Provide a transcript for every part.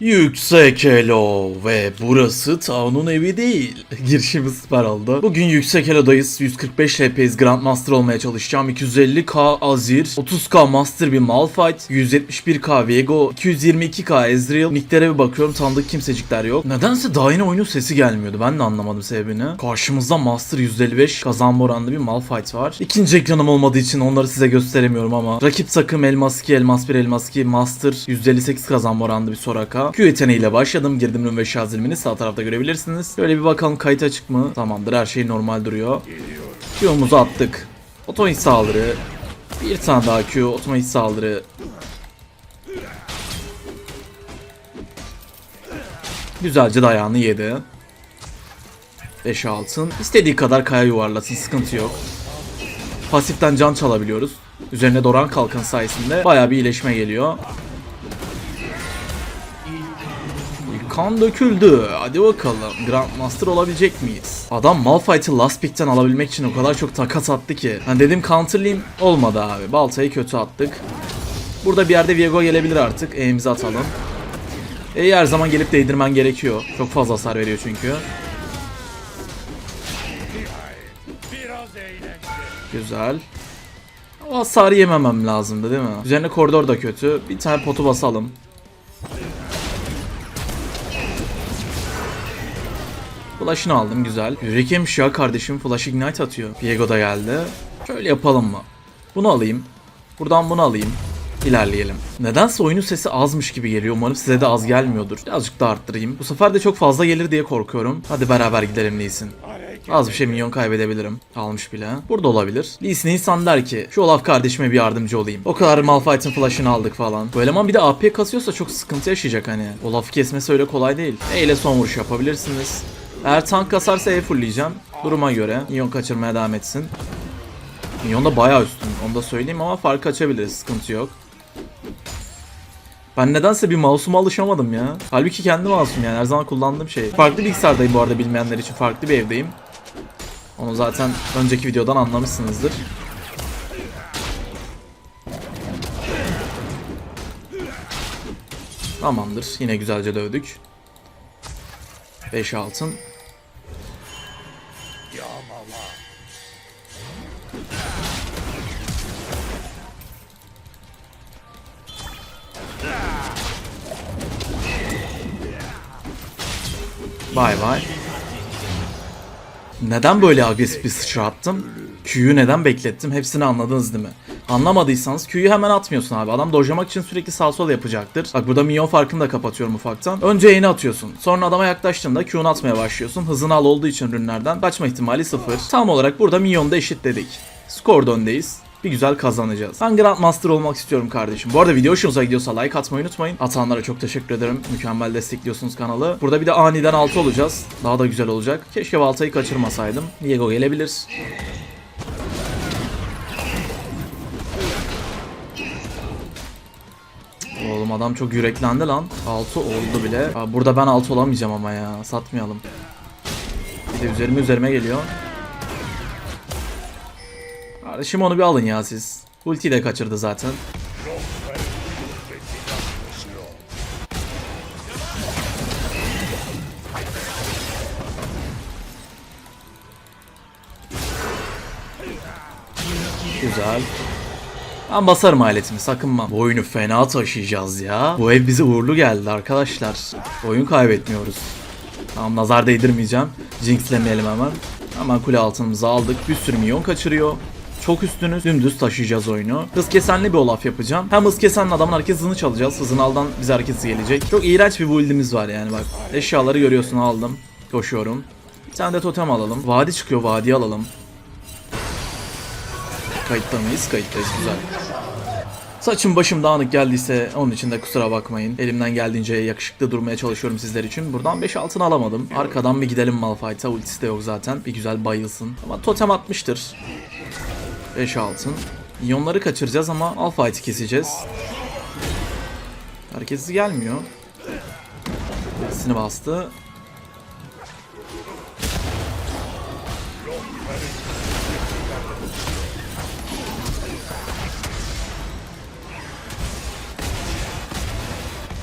Yüksek Elo ve burası Town'un evi değil. Girişimiz süper oldu. Bugün Yüksek Elo'dayız. 145 LPS Grandmaster olmaya çalışacağım. 250k Azir, 30k Master bir Malphite, 171k Viego, 222k Ezreal. Nicklere bir bakıyorum tanıdık kimsecikler yok. Nedense daha yeni oyunun sesi gelmiyordu. Ben de anlamadım sebebini. Karşımızda Master 155 kazanma oranlı bir Malphite var. İkinci ekranım olmadığı için onları size gösteremiyorum ama rakip takım Elmas 2, Elmas 1, Elmas 2, Master 158 kazanma oranlı bir Soraka. Q yeteneğiyle başladım. Girdim rün ve şazilmini sağ tarafta görebilirsiniz. Böyle bir bakalım kayıt açık mı? Tamamdır her şey normal duruyor. Q'muzu attık. Otomatik saldırı. Bir tane daha Q. Otomatik saldırı. Güzelce dayağını yedi. 5 altın. İstediği kadar kaya yuvarlasın sıkıntı yok. Pasiften can çalabiliyoruz. Üzerine Doran kalkan sayesinde bayağı bir iyileşme geliyor. Kan döküldü. Hadi bakalım. Grandmaster olabilecek miyiz? Adam Malphite'ı last pick'ten alabilmek için o kadar çok takas attı ki. Ben dedim counterlayayım. Olmadı abi. Baltayı kötü attık. Burada bir yerde Viego gelebilir artık. E'mizi atalım. E'yi her zaman gelip değdirmen gerekiyor. Çok fazla hasar veriyor çünkü. Güzel. O hasarı yememem lazımdı değil mi? Üzerine koridor da kötü. Bir tane potu basalım. Flash'ını aldım güzel. Yemiş ya kardeşim Flash Ignite atıyor. Viego da geldi. Şöyle yapalım mı? Bunu alayım. Buradan bunu alayım. İlerleyelim. Nedense oyunun sesi azmış gibi geliyor. Umarım size de az gelmiyordur. Birazcık da arttırayım. Bu sefer de çok fazla gelir diye korkuyorum. Hadi beraber gidelim Lee Sin. Az bir şey milyon kaybedebilirim. Almış bile. Burada olabilir. Lee insan der ki şu Olaf kardeşime bir yardımcı olayım. O kadar Malphite'ın flash'ını aldık falan. Bu eleman bir de AP kasıyorsa çok sıkıntı yaşayacak hani. Olaf'ı kesmesi öyle kolay değil. E ile son vuruş yapabilirsiniz. Eğer tank kasarsa E fullleyeceğim. Duruma göre. Minyon kaçırmaya devam etsin. Minyon da bayağı üstün. Onu da söyleyeyim ama fark açabiliriz. Sıkıntı yok. Ben nedense bir mouse'uma alışamadım ya. Halbuki kendi mouse'um yani her zaman kullandığım şey. Farklı bilgisayardayım bu arada bilmeyenler için. Farklı bir evdeyim. Onu zaten önceki videodan anlamışsınızdır. Tamamdır. Yine güzelce dövdük. 5 altın. Bay bay. Neden böyle agresif bir sıçra attım? Q'yu neden beklettim? Hepsini anladınız değil mi? Anlamadıysanız Q'yu hemen atmıyorsun abi. Adam dojlamak için sürekli sağ sol yapacaktır. Bak burada minyon farkını da kapatıyorum ufaktan. Önce E'ni atıyorsun. Sonra adama yaklaştığında Q'nu atmaya başlıyorsun. Hızını al olduğu için ürünlerden kaçma ihtimali sıfır. Tam olarak burada minyonu da eşitledik. Skor öndeyiz bir güzel kazanacağız. Ben Grandmaster olmak istiyorum kardeşim. Bu arada video hoşunuza gidiyorsa like atmayı unutmayın. Atanlara çok teşekkür ederim. Mükemmel destekliyorsunuz kanalı. Burada bir de aniden 6 olacağız. Daha da güzel olacak. Keşke baltayı kaçırmasaydım. Diego gelebilir. Oğlum adam çok yüreklendi lan. 6 oldu bile. Burada ben 6 olamayacağım ama ya. Satmayalım. Bir de üzerime üzerime geliyor. Kardeşim onu bir alın ya siz. Ultiyi de kaçırdı zaten. Güzel. Ben basarım aletimi sakınma. Bu oyunu fena taşıyacağız ya. Bu ev bize uğurlu geldi arkadaşlar. Oyun kaybetmiyoruz. Tamam nazar değdirmeyeceğim. Jinxlemeyelim hemen. Hemen kule altınımızı aldık. Bir sürü milyon kaçırıyor. Çok üstünüz. Dümdüz taşıyacağız oyunu. Hız kesenli bir olaf yapacağım. Hem hız kesenle adamın hareket hızını çalacağız. Hızını aldan bize hareket hızı gelecek. Çok iğrenç bir build'imiz var yani bak. Eşyaları görüyorsun aldım. Koşuyorum. Bir tane de totem alalım. Vadi çıkıyor vadiyi alalım. Kayıtta mıyız? Kayıttayız güzel. Saçım başım dağınık geldiyse onun için de kusura bakmayın. Elimden geldiğince yakışıklı durmaya çalışıyorum sizler için. Buradan 5 altın alamadım. Arkadan bir gidelim Malphite'a. Ultisi de yok zaten. Bir güzel bayılsın. Ama totem atmıştır. 5 altın. İyonları kaçıracağız ama Malphite'i keseceğiz. Herkesi gelmiyor. Birisini bastı.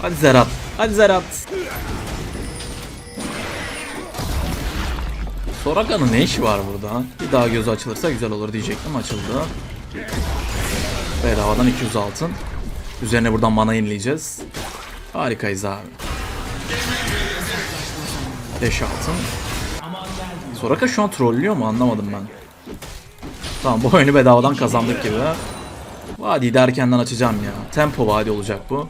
Hadi Zerat. Hadi Zerat. Soraka'nın ne işi var burada? Bir daha gözü açılırsa güzel olur diyecektim. Açıldı. Bedavadan 200 altın. Üzerine buradan mana yenileyeceğiz. Harikayız abi. 5 altın. Soraka şu an trollüyor mu anlamadım ben. Tamam bu oyunu bedavadan kazandık gibi. Vadiyi de erkenden açacağım ya. Tempo vadi olacak bu.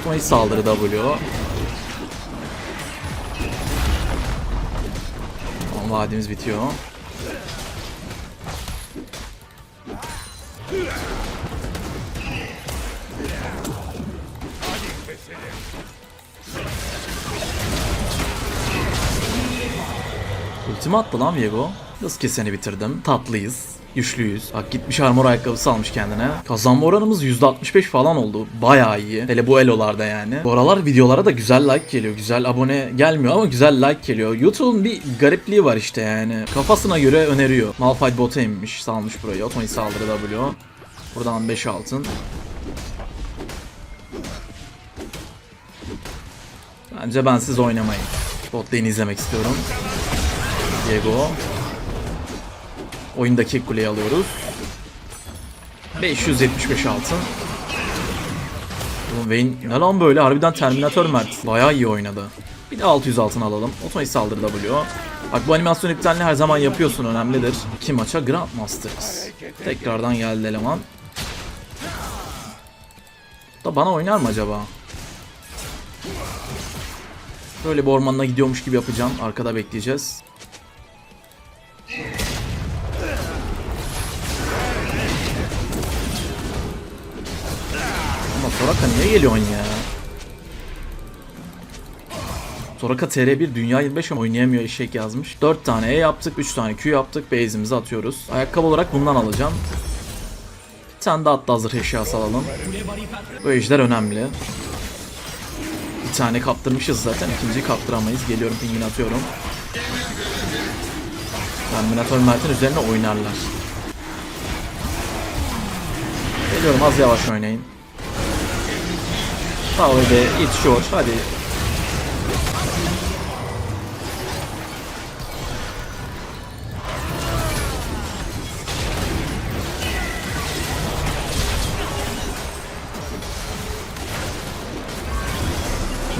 Otomatik saldırı W. vadimiz bitiyor. Ultimi attı lan Viego. Hız keseni bitirdim. Tatlıyız. Güçlüyüz. Bak gitmiş armor ayakkabısı almış kendine. Kazanma oranımız %65 falan oldu. Bayağı iyi. Hele bu elolarda yani. Bu aralar videolara da güzel like geliyor. Güzel abone gelmiyor ama güzel like geliyor. YouTube'un bir garipliği var işte yani. Kafasına göre öneriyor. Malphite bota inmiş. Salmış burayı. Otomatik saldırı W. Buradan 5 altın. Bence ben siz oynamayın. Bot lane'i izlemek istiyorum. Diego. Oyundaki kuleyi alıyoruz. 575 altın. Oğlum Vayne ne lan böyle harbiden Terminator Mert. Bayağı iyi oynadı. Bir de 600 altın alalım. Otomatik saldırı W. Bak bu animasyon iptalini her zaman yapıyorsun önemlidir. İki maça Grandmasters. Tekrardan geldi eleman. Da bana oynar mı acaba? Böyle bir ormanına gidiyormuş gibi yapacağım. Arkada bekleyeceğiz. Soraka niye geliyorsun ya? Soraka TR1 Dünya 25 ama oynayamıyor eşek yazmış. 4 tane E yaptık, 3 tane Q yaptık. Base'imizi atıyoruz. Ayakkabı olarak bundan alacağım. Bir tane de hatta hazır eşyası alalım. Bu ejder önemli. Bir tane kaptırmışız zaten. ikinciyi kaptıramayız. Geliyorum pingini atıyorum. Terminator Mert'in üzerine oynarlar. Geliyorum az yavaş oynayın. Tower de yetişiyor. Hadi.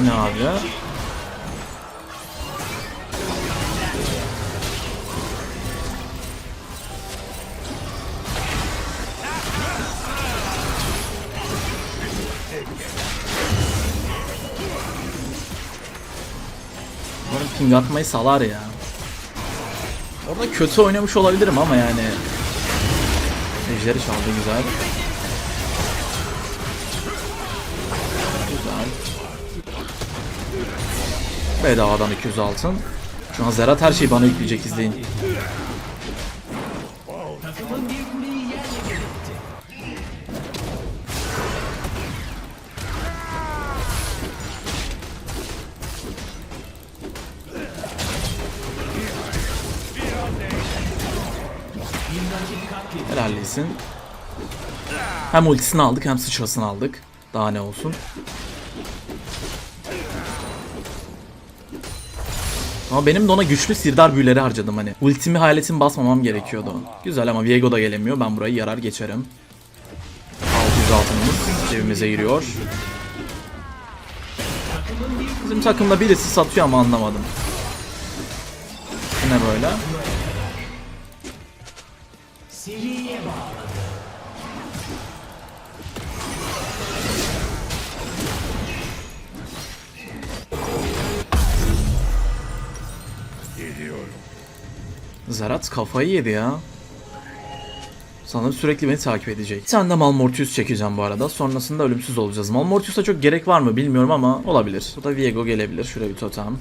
Ne abi? Ping atmayı salar ya. Orada kötü oynamış olabilirim ama yani. Ejderi çaldı güzel. Güzel. Bedavadan 200 altın. Şu an Zerat her şeyi bana yükleyecek izleyin. Helallisin. Hem ultisini aldık hem sıçrasını aldık. Daha ne olsun. Ama benim de ona güçlü sirdar büyüleri harcadım hani. Ultimi hayaletin basmamam gerekiyordu. Güzel ama Viego da gelemiyor. Ben burayı yarar geçerim. 600 altınımız cebimize giriyor. Bizim takımda birisi satıyor ama anlamadım. Ne böyle? Zerat kafayı yedi ya. Sanırım sürekli beni takip edecek. Tane de Malmortius çekeceğim bu arada. Sonrasında ölümsüz olacağız. Malmortius'a çok gerek var mı bilmiyorum ama olabilir. Bu da Viego gelebilir. Şuraya bir totem.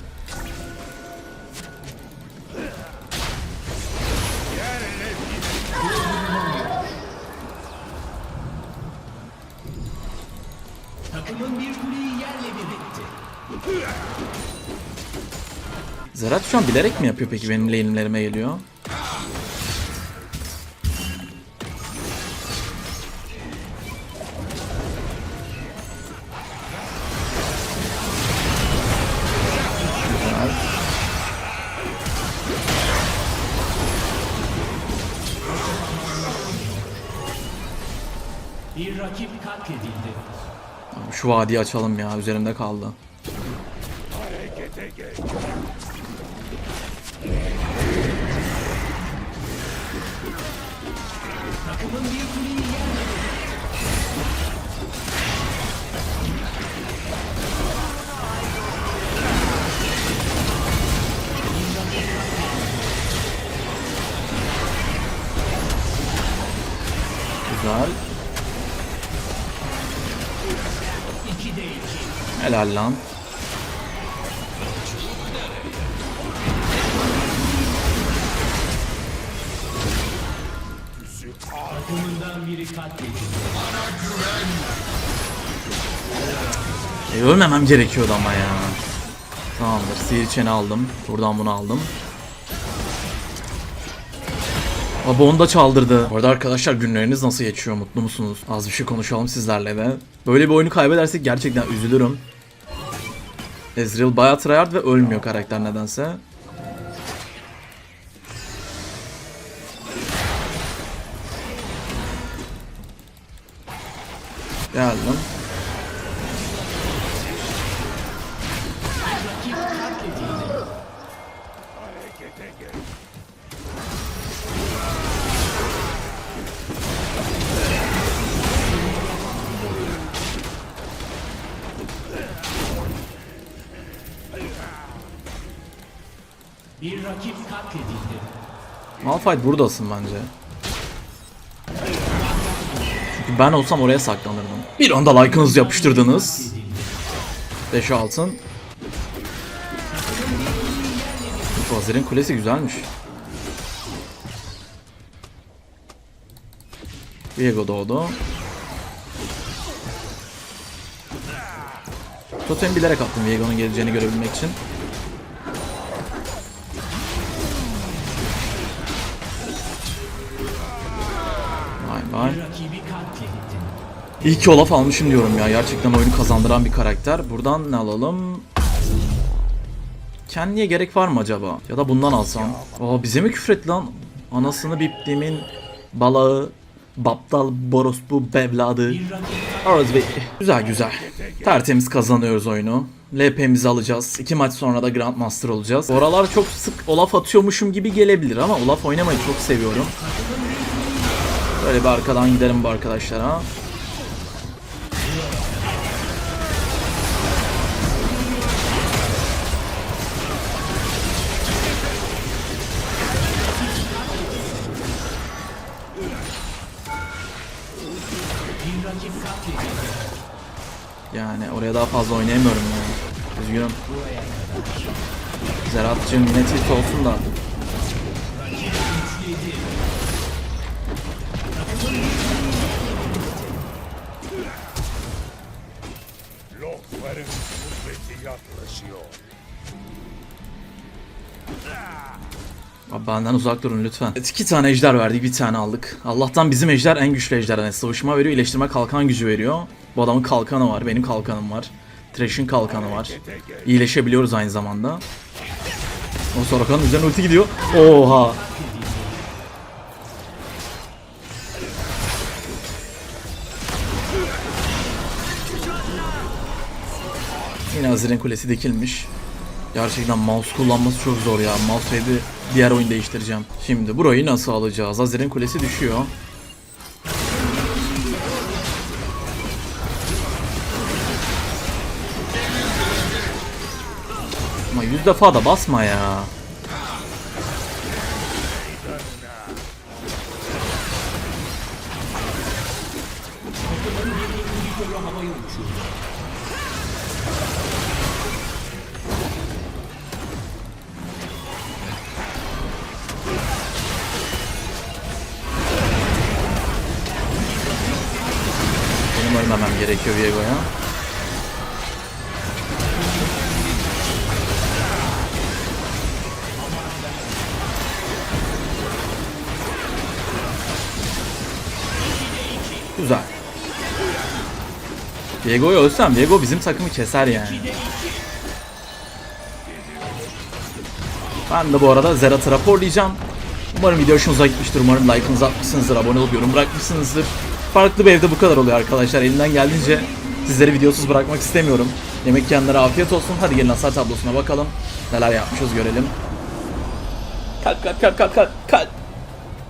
Şu an bilerek mi yapıyor peki benim lane'lerime geliyor? Bir rakip katledildi. Şu vadiyi açalım ya. Üzerimde kaldı. Güzel. İki de iki. Helal lan. E, ölmemem gerekiyordu ama ya. Tamamdır. Sihir çeni aldım. Buradan bunu aldım. Abi onu da çaldırdı. Bu arada arkadaşlar günleriniz nasıl geçiyor? Mutlu musunuz? Az bir şey konuşalım sizlerle de. Böyle bir oyunu kaybedersek gerçekten üzülürüm. Ezreal bayağı tryhard ve ölmüyor karakter nedense. Geldim. Bir rakip katledildi. Malphite buradasın bence. Ben olsam oraya saklanırdım. Bir anda like'ınızı yapıştırdınız. 5 altın. Vazir'in kulesi güzelmiş. Viego doğdu. Totem bilerek attım Viego'nun geleceğini görebilmek için. İyi ki Olaf almışım diyorum ya. Gerçekten oyunu kazandıran bir karakter. Buradan ne alalım? Kendiye gerek var mı acaba? Ya da bundan alsam. Aa bize mi küfretti lan? Anasını biptimin balağı, baptal borospu bevladı. Bir rakip Arız Bey. Güzel güzel. Tertemiz kazanıyoruz oyunu. LP'mizi alacağız. İki maç sonra da Grandmaster olacağız. Bu aralar çok sık Olaf atıyormuşum gibi gelebilir ama Olaf oynamayı çok seviyorum. Böyle bir arkadan gidelim bu arkadaşlara. Oraya daha fazla oynayamıyorum ya. Üzgünüm. Zerat'cığım yine tilt olsun da. Lokların kuvveti yaklaşıyor. Abi benden uzak durun lütfen. Evet, iki tane ejder verdik bir tane aldık. Allah'tan bizim ejder en güçlü ejder. Yani sıvışma veriyor, iyileştirme kalkan gücü veriyor. Bu adamın kalkanı var, benim kalkanım var. Thresh'in kalkanı var. İyileşebiliyoruz aynı zamanda. O Soraka'nın üzerine ulti gidiyor. Oha. Yine Azir'in kulesi dikilmiş. Gerçekten mouse kullanması çok zor ya. Mousepad'i diğer oyun değiştireceğim. Şimdi burayı nasıl alacağız? Azir'in kulesi düşüyor. Yüz defa da basma ya. Benim ölmemem gerekiyor Viego'ya. Viego'yu ölsem Viego bizim takımı keser yani. Ben de bu arada Zerat'ı raporlayacağım. Umarım video hoşunuza gitmiştir. Umarım like'ınızı atmışsınızdır. Abone olup yorum bırakmışsınızdır. Farklı bir evde bu kadar oluyor arkadaşlar. Elimden geldiğince sizleri videosuz bırakmak istemiyorum. Yemek yiyenlere afiyet olsun. Hadi gelin hasar tablosuna bakalım. Neler yapmışız görelim. Kalk kalk kalk kalk kalk.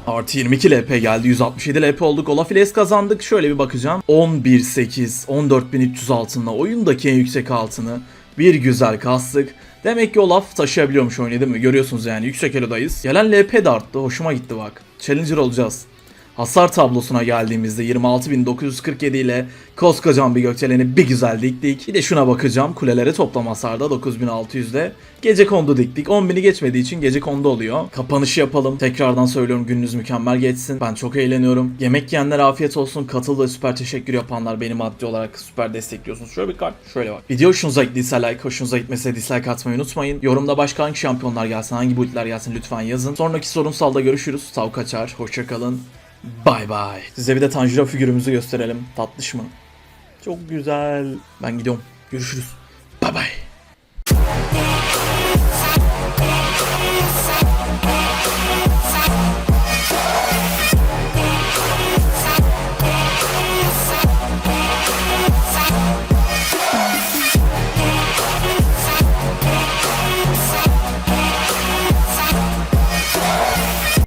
Artı 22 LP geldi. 167 LP olduk. Olaf ile kazandık. Şöyle bir bakacağım. 11.8, 14.300 altınla oyundaki en yüksek altını bir güzel kastık. Demek ki Olaf taşıyabiliyormuş oyunu değil? Görüyorsunuz yani yüksek elodayız. Gelen LP de arttı. Hoşuma gitti bak. Challenger olacağız. Hasar tablosuna geldiğimizde 26.947 ile koskocaman bir gökdeleni bir güzel diktik. Bir de şuna bakacağım. Kulelere toplam hasarda 9600'de. Gece kondu diktik. 10.000'i geçmediği için gece kondu oluyor. Kapanışı yapalım. Tekrardan söylüyorum gününüz mükemmel geçsin. Ben çok eğleniyorum. Yemek yiyenler afiyet olsun. Katıl süper teşekkür yapanlar beni maddi olarak süper destekliyorsunuz. Şöyle bir kart. Şöyle bak. Video hoşunuza gittiyse like, hoşunuza gitmese dislike atmayı unutmayın. Yorumda başka hangi şampiyonlar gelsin, hangi bulutlar gelsin lütfen yazın. Sonraki sorunsalda görüşürüz. Tav kaçar. Hoşçakalın. Bay bay. Size bir de Tanjiro figürümüzü gösterelim. Tatlış mı? Çok güzel. Ben gidiyorum. Görüşürüz. Bay bay.